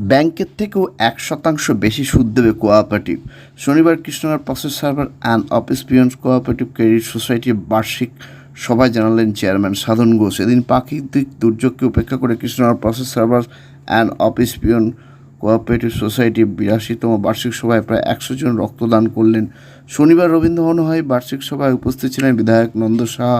ব্যাংকের থেকেও এক শতাংশ বেশি সুদ দেবে কোঅপারেটিভ। শনিবার Krishnanagar process server and office peons cooperative credit সোসাইটির বার্ষিক সভায় জানালেন চেয়ারম্যান সাধন ঘোষ। এদিন প্রাকৃতিক দুর্যোগকে উপেক্ষা করে Krishnanagar process server and office peon cooperative society বিরাশিতম বার্ষিক সভায় প্রায় একশো জন রক্তদান করলেন। শনিবার রবীন্দ্রভবন হয় বার্ষিক সভায় উপস্থিত ছিলেন বিধায়ক নন্দ সাহা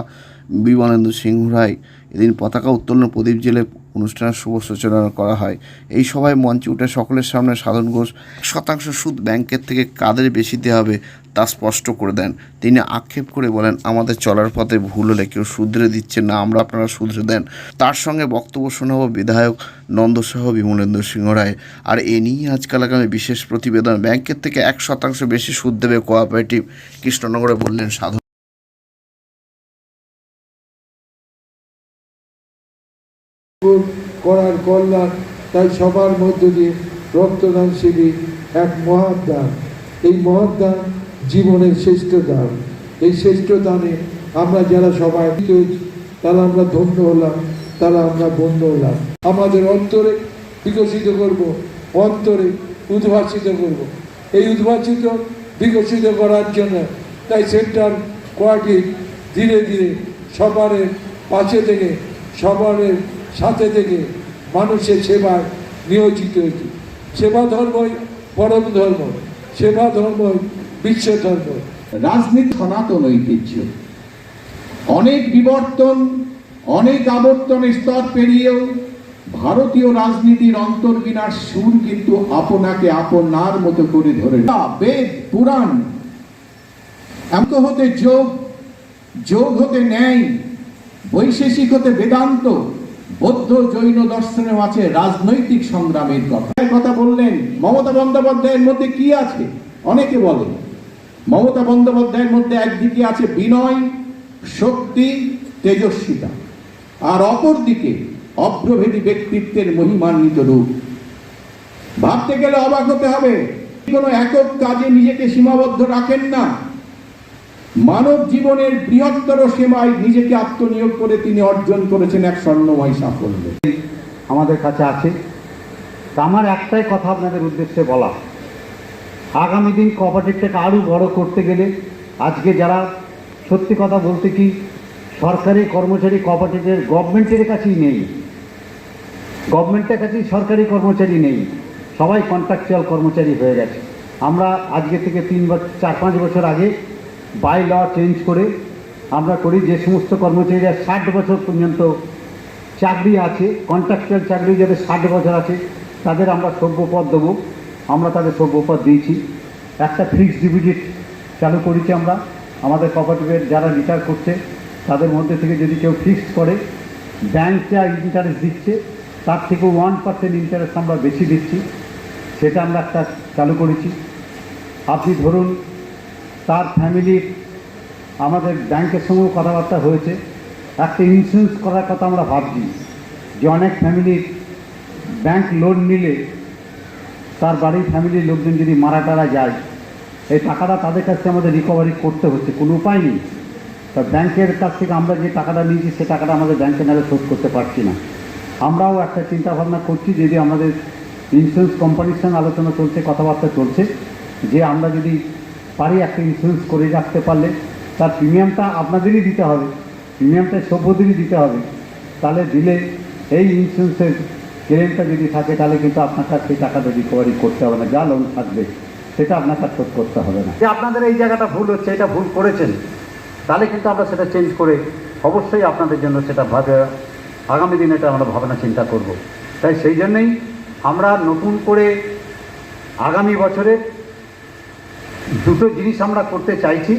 বিমলেন্দু সিংহ রায় এদিন পতাকা উত্তোলন প্রদীপ জেলে অনুষ্ঠানের শুভ সূচনা করা হয়। এই সভায় মঞ্চে উঠে সকলের সামনে সাধন ঘোষ শতাংশ সুদ ব্যাংকের থেকে কাদের বেশি দেওয়া হবে তা স্পষ্ট করে দেন। তিনি আক্ষেপ করে বলেন, আমাদের চলার পথে ভুল হলে কেউ শুধরে দিচ্ছে না, আমরা আপনারা শুধরে দেন। তার সঙ্গে বক্তব্য শোনাবো বিধায়ক নন্দসহ বিমলেন্দু সিংহ রায়। আর এ নিয়ে আজকাল আগামী বিশেষ প্রতিবেদন। ব্যাংকের থেকে এক শতাংশ বেশি সুদ দেবে কোঅপারেটিভ কৃষ্ণনগরে বললেন সাধন করার কল্যাণ, তাই সবার মধ্য দিয়ে রক্তদান শিবির এক মহৎ দান। এই মহাদান জীবনের শ্রেষ্ঠ দান। এই শ্রেষ্ঠ দানে আমরা যারা সবাই তারা আমরা ধন্য হলাম, তারা আমরা বন্ধ হলাম। আমাদের অন্তরে বিকশিত করব, অন্তরে উদ্ভাসিত করব। এই উদ্ভাসিত, বিকশিত করার জন্য তাই সেন্ট্রাল কোয়ার্টির ধীরে ধীরে সবারের পাশে থেকে সবারের সাথে থেকে মানুষের সেবায় নিয়োজিত হয়েছে। সেবা ধর্মই পরম ধর্ম, সেবা ধর্মই বিশ্ব ধর্ম। রাজনীতি সনাতন ঐতিহ্য। অনেক বিবর্তন, অনেক আবর্তন স্তর পেরিয়েও ভারতীয় রাজনীতির অন্তর্বিনাশ সুর কিন্তু আপনাকে আপনার মতো করে ধরে। বেদ, পুরাণ এমক হতে যোগ যোগ হতে ন্যায়, বৈশেষিক হতে বেদান্ত। বৌদ্ধ জৈন দর্শনেও আছে রাজনৈতিক সংগ্রামের কথা। কথা বললেন মমতা বন্দ্যোপাধ্যায়ের মধ্যে কি আছে? অনেকে বলে, মমতা বন্দ্যোপাধ্যায়ের মধ্যে একদিকে আছে বিনয়, শক্তি, তেজস্বিতা, আর অপরদিকে অভ্রভেদী ব্যক্তিত্বের মহিমান্বিত রূপ। ভাবতে গেলে অবাক হতে হবে, কোনো একক কাজে নিজেকে সীমাবদ্ধ রাখেন না। মানব জীবনের বৃহত্তর সেবায় নিজেকে আত্মনিয়োগ করে তিনি অর্জন করেছেন এক স্বর্ণময় সাফল্য। আমাদের কাছে আছে। আমার একটাই কথা আপনাদের উদ্দেশ্যে বলা। আগামী দিন কোঅপারেটিভটাকে আরও বড় করতে গেলে আজকে যারা সত্যি কথা বলতে কি সরকারি কর্মচারী কোঅপারেটিভের গভর্নমেন্টের কাছেই নেই। গভর্নমেন্টের কাছেই সরকারি কর্মচারী নেই। সবাই কন্ট্রাকচুয়াল কর্মচারী হয়ে গেছে। আমরা আজকে থেকে তিন বছর চার পাঁচ বছর আগে বাই ল চেঞ্জ করে আমরা করি, যে সমস্ত কর্মচারীরা ষাট বছর পর্যন্ত চাকরি আছে কন্ট্রাকচুয়াল চাকরি যাদের ষাট বছর আছে, তাদের আমরা সভ্যপদ দেবো, আমরা তাদের সভ্যপদ দিয়েছি। একটা ফিক্সড ডিপোজিট চালু করেছি আমরা, আমাদের কোঅপারেটিভের যারা রিটায়ার করছে, তাদের মধ্যে থেকে যদি কেউ ফিক্সড করে ব্যাংক যা ইন্টারেস্ট দিচ্ছে, তার থেকে ওয়ান পার্সেন্ট ইন্টারেস্ট আমরা বেশি দিচ্ছি, সেটা আমরা একটা চালু করেছি। আপনি ধরুন তার ফ্যামিলির আমাদের ব্যাংকের সঙ্গেও কথাবার্তা হয়েছে। একটা ইন্স্যুরেন্স করার কথা আমরা ভাবছি যে অনেক ফ্যামিলির ব্যাংক লোন নিলে তার বাড়ির ফ্যামিলির লোকজন যদি মারা টারা যায়, এই টাকাটা তাদের কাছ থেকে আমাদের রিকভারি করতে হচ্ছে। কোনো উপায় নেই। তা ব্যাংকের কাছ থেকে আমরা যে টাকাটা নিয়েছি, সে টাকাটা আমাদের ব্যাংকে নালে শোধ করতে পারছি না। আমরাও একটা চিন্তা ভাবনা করছি যদি আমাদের ইন্স্যুরেন্স কোম্পানির সঙ্গে আলোচনা চলছে, কথাবার্তা চলছে, যে আমরা যদি পারি একটা ইন্স্যুরেন্স করে রাখতে পারলে তার প্রিমিয়ামটা আপনাদেরই দিতে হবে। প্রিমিয়ামটা সভ্যদেরই দিতে হবে। তাহলে দিলে এই ইন্স্যুরেন্সের ক্লেমটা যদি থাকে, তাহলে কিন্তু আপনার কাছে সেই টাকাটা রিকভারি করতে হবে না, যা লোন থাকবে, সেটা আপনার কাছে শোধ করতে হবে না। যে আপনাদের এই জায়গাটা ভুল হচ্ছে, এটা ভুল করেছেন, তাহলে কিন্তু আমরা সেটা চেঞ্জ করে অবশ্যই আপনাদের জন্য সেটা ভাবে, আগামী দিনে এটা আমরা ভাবনা চিন্তা করব। তাই সেই জন্যই আমরা নতুন করে আগামী বছরে দুটো জিনিস আমরা করতে চাইছি।